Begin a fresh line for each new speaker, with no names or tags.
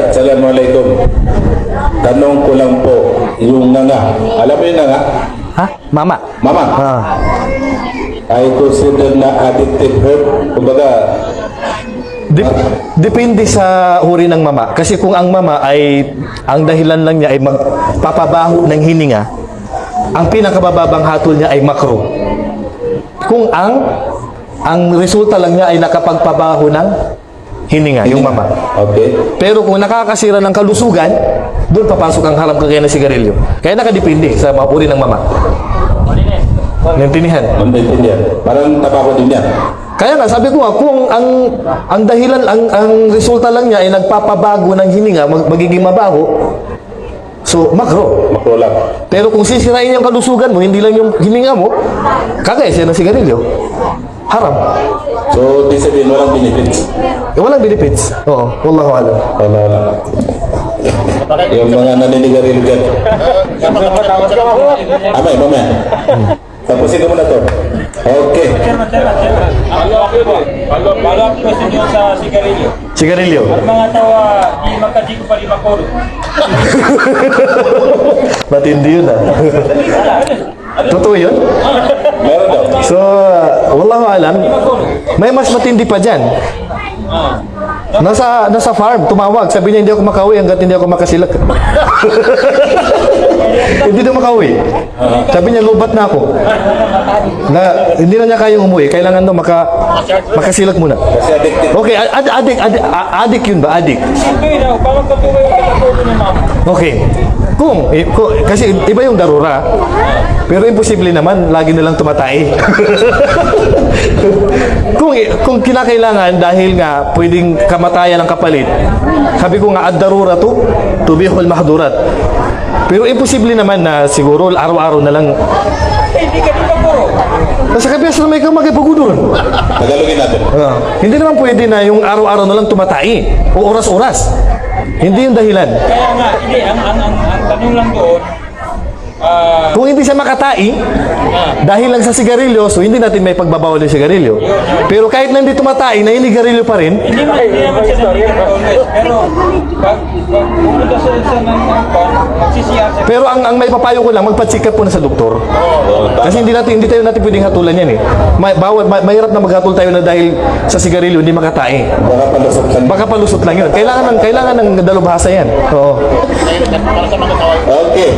Ustad, Assalamualaikum. Tanong ko lang po, yung nanga. Alam mo yung nanga?
Ha? Mama?
Mama,
Ah.
I consider na addictive herb. Kumbaga,
Dep- depende sa uri ng mama. Kasi kung ang mama ay, ang dahilan lang niya ay magpapabaho ng hininga, ang pinakabababang hatol niya ay makro. Kung ang, ang resulta lang niya ay nakapagpabaho ng hininga, yung mama.
okay.
Pero kung nakakasira ng kalusugan, doon papasok ang haram kagaya ng sigarilyo. Kaya nakadepende sa mga uri ng mama. Naintindihan?
Maintindihan. Parang tabako din yan.
Kaya nga, sabi ko nga, kung ang, ang dahilan, ang, ang resulta lang niya ay nagpapabago ng hininga, mag, magiging mabaho, so, makro.
Makulak.
Pero kung sisirain yung kalusugan mo, hindi lang yung hininga mo, kagaya siya ng sigarilyo, haram.
So, di sabihin, walang benefits.
Eh, walang benefits. Oo, wallahu alam.
Wala, wala. Yung mga naninigarilyo dyan. Amay, mamaya. Tapusin ko muna to. Okay.
Chairman, chairman. Follow-up question yun sa sigarilyo.
Sigarilyo.
Ang mga tawa, di makaji ko pa rin makoro.
Matindi yun ah. Totoo yun?
Meron daw.
So, uh, wallahu alam, may mas matindi pa dyan. Nasa nasa farm, tumawag, sabi niya hindi ako makauwi hanggat hindi ako makasilak. hindi na makauwi. Sabi niya lubat na ako. Na hindi na niya kayang umuwi, kailangan daw maka makasilak muna. Okay, ad adik adik adik yun ba? Adik. Okay. Kung, eh, kung kasi iba yung darura. Pero imposible naman lagi na lang tumatay. kung kung kinakailangan dahil nga pwedeng kamatayan ng kapalit. Sabi ko nga ad-darura to tubihul mahdurat. Pero imposible naman na siguro araw-araw na lang
hindi ka di makoro.
Nasa kabias na may kamagipagudon.
Tagalogin natin.
Ah, hindi naman pwede na yung araw-araw na lang tumatay o oras-oras. Hindi yung dahilan.
Kaya nga, hindi, ang, ang, ang, ang tanong lang doon,
Kung hindi siya makatai, dahil lang sa sigarilyo, so hindi natin may pagbabawal yung sigarilyo. Pero kahit na hindi tumatai, na inigarilyo pa rin,
hindi man, hindi naman siya nandito. Pero, pag, pumunta sa sa ng ng pan, magsisiyar siya.
pero ang, ang may papayo ko lang, magpa-check up po na sa doktor. Kasi hindi natin hindi tayo natin pwedeng hatulan yan eh. May, bawal, may, mahirap na maghatol tayo na dahil sa sigarilyo hindi makatai.
Baka palusot lang.
Baka palusot lang yun. Kailangan ng, kailangan ng dalubhasa yan. Oo.
Okay.